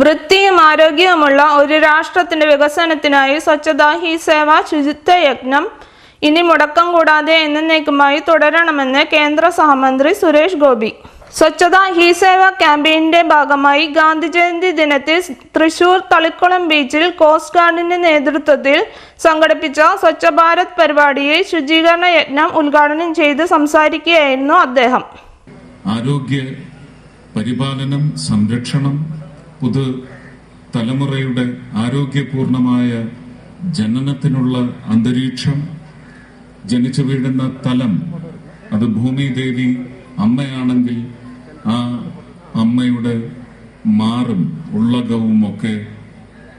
വൃത്തിയും ആരോഗ്യവുമുള്ള ഒരു രാഷ്ട്രത്തിന്റെ വികസനത്തിനായി സ്വച്ഛതാ ഹി സേവ ശുചിത്വ യജ്ഞം ഇനി മുടക്കം കൂടാതെ എന്നേക്കുമായി തുടരണമെന്ന് കേന്ദ്ര സഹമന്ത്രി സുരേഷ് ഗോപി. സ്വച്ഛതാ ഹി സേവ ക്യാമ്പയിന്റെ ഭാഗമായി ഗാന്ധി ജയന്തി ദിനത്തിൽ തൃശൂർ തളിക്കുളം ബീച്ചിൽ കോസ്റ്റ് ഗാർഡിന്റെ നേതൃത്വത്തിൽ സംഘടിപ്പിച്ച സ്വച്ഛ ഭാരത് പരിപാടിയിൽ ശുചീകരണ യജ്ഞം ഉദ്ഘാടനം ചെയ്ത് സംസാരിക്കുകയായിരുന്നു അദ്ദേഹം. ആരോഗ്യ പരിപാലനം സംരക്ഷണം പുതു തലമുറയുടെ ആരോഗ്യപൂർണമായ ജനനത്തിനുള്ള അന്തരീക്ഷം ജനിച്ചു വീഴുന്ന തലം അത് ഭൂമിദേവി അമ്മയാണെങ്കിൽ ആ അമ്മയുടെ മാറും ഉള്ളകവും ഒക്കെ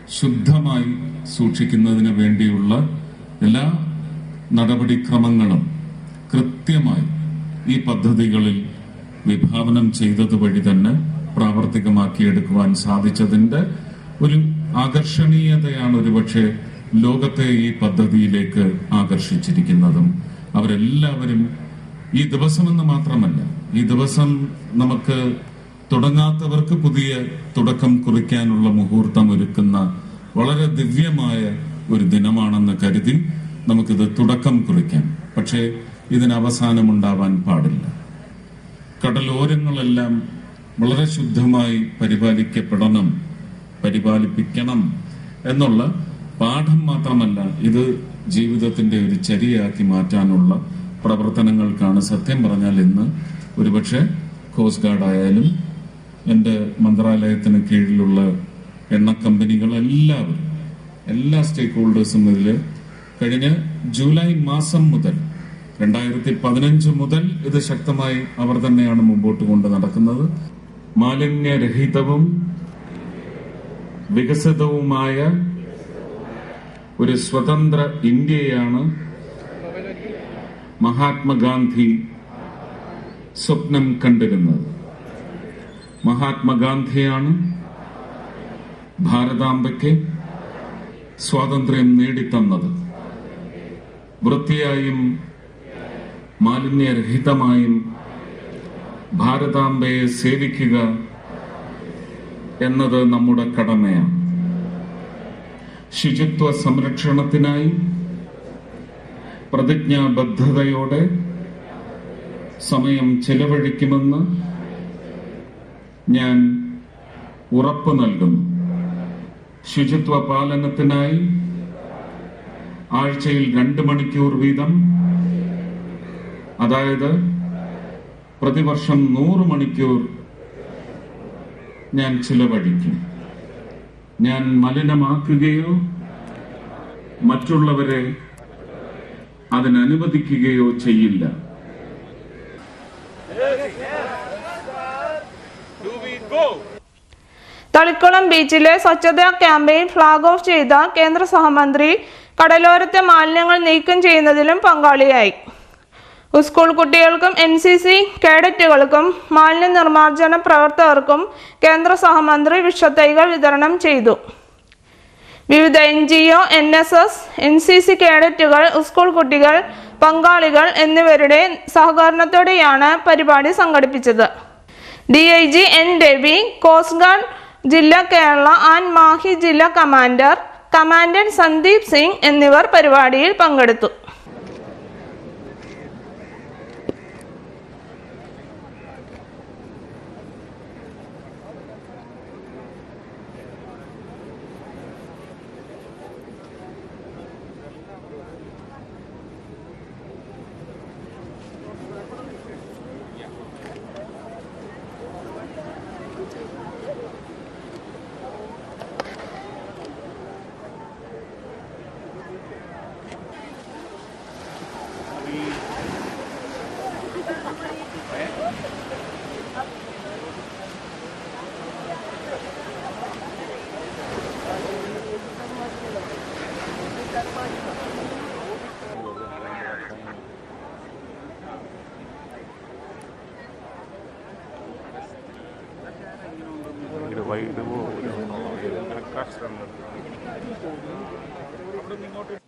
ശുദ്ധമായി സൂക്ഷിക്കുന്നതിന് വേണ്ടിയുള്ള എല്ലാ നടപടിക്രമങ്ങളും കൃത്യമായി ഈ പദ്ധതികളിൽ വിഭാവനം ചെയ്തത് വഴി തന്നെ പ്രാവർത്തികമാക്കിയെടുക്കുവാൻ സാധിച്ചതിന്റെ ഒരു ആകർഷണീയതയാണ് ഒരുപക്ഷെ ലോകത്തെ ഈ പദ്ധതിയിലേക്ക് ആകർഷിച്ചിരിക്കുന്നതും. അവരെല്ലാവരും ഈ ദിവസമെന്ന് മാത്രമല്ല ഈ ദിവസം നമുക്ക് തുടങ്ങാത്തവർക്ക് പുതിയ തുടക്കം കുറിക്കാനുള്ള മുഹൂർത്തം ഒരുക്കുന്ന വളരെ ദിവ്യമായ ഒരു ദിനമാണെന്ന് കരുതി നമുക്കിത് തുടക്കം കുറിക്കാം. പക്ഷേ ഇതിന് അവസാനമുണ്ടാവാൻ പാടില്ല. കടലോരങ്ങളെല്ലാം വളരെ ശുദ്ധമായി പരിപാലിക്കപ്പെടണം പരിപാലിപ്പിക്കണം എന്നുള്ള പാഠം മാത്രമല്ല ഇത് ജീവിതത്തിന്റെ ഒരു ചരിയാക്കി മാറ്റാനുള്ള പ്രവർത്തനങ്ങൾക്കാണ് സത്യം പറഞ്ഞാൽ ഇന്ന് ഒരുപക്ഷെ കോസ്റ്റ് ഗാർഡ് ആയാലും എന്റെ മന്ത്രാലയത്തിന് കീഴിലുള്ള എണ്ണ കമ്പനികൾ എല്ലാവരും എല്ലാ സ്റ്റേക്ക് ഹോൾഡേഴ്സും ഇതിൽ കഴിഞ്ഞ ജൂലൈ മാസം മുതൽ രണ്ടായിരത്തി പതിനഞ്ച് മുതൽ ഇത് ശക്തമായി അവർ തന്നെയാണ് മുമ്പോട്ട് കൊണ്ട് നടക്കുന്നത്. മാലിന്യരഹിതവും വികസിതവുമായ ഒരു സ്വതന്ത്ര ഇന്ത്യയാണ് മഹാത്മാഗാന്ധി സ്വപ്നം കണ്ടിരുന്നത്. മഹാത്മാഗാന്ധിയാണ് ഭാരതാംബയ്ക്ക് സ്വാതന്ത്ര്യം നേടിത്തന്നത്. വൃത്തിയായും മാലിന്യരഹിതമായും ഭാരതാംബയെ സേവിക്കുക എന്നത് നമ്മുടെ കടമയാണ്. ശുചിത്വ സംരക്ഷണത്തിനായി പ്രതിജ്ഞാബദ്ധതയോടെ സമയം ചെലവഴിക്കുമെന്ന് ഞാൻ ഉറപ്പ് നൽകുന്നു. ശുചിത്വ പാലനത്തിനായി ആഴ്ചയിൽ രണ്ട് മണിക്കൂർ വീതം അതായത് പ്രതിവർഷം നൂറ് മണിക്കൂർ ഞാൻ ചിലവഴിക്കും. ഞാൻ മലിനമാക്കുകയോ മറ്റുള്ളവരെ അതിനനുവദിക്കുകയോ ചെയ്യില്ല. തളിക്കുളം ബീച്ചിലെ സ്വച്ഛതാ ക്യാമ്പയിൻ ഫ്ളാഗ് ഓഫ് ചെയ്ത കേന്ദ്ര സഹമന്ത്രി കടലോരത്തെ മാലിന്യങ്ങൾ നീക്കം ചെയ്യുന്നതിലും പങ്കാളിയായി. സ്കൂൾ കുട്ടികൾക്കും എൻ സി സി കേഡറ്റുകൾക്കും മാലിന്യ നിർമ്മാർജന പ്രവർത്തകർക്കും കേന്ദ്ര സഹമന്ത്രി വിഷത്തൈകൾ വിതരണം ചെയ്തു. വിവിധ N G O N S S N C C കേഡറ്റുകൾ school കുട്ടികൾ പങ്കാളികൾ എന്നിവരുടെ സഹകരണത്തോടെയാണ് പരിപാടി സംഘടിപ്പിച്ചത്. D I G N Ravi coast guard ജില്ലാ കേരള ആൻഡ് മാഹി ജില്ലാ കമാൻഡർ കമാൻഡന്റ് സന്ദീപ് സിംഗ് എന്നിവർ പരിപാടിയിൽ പങ്കെടുത്തു. ഇത് വൈകിട്ട് പോകും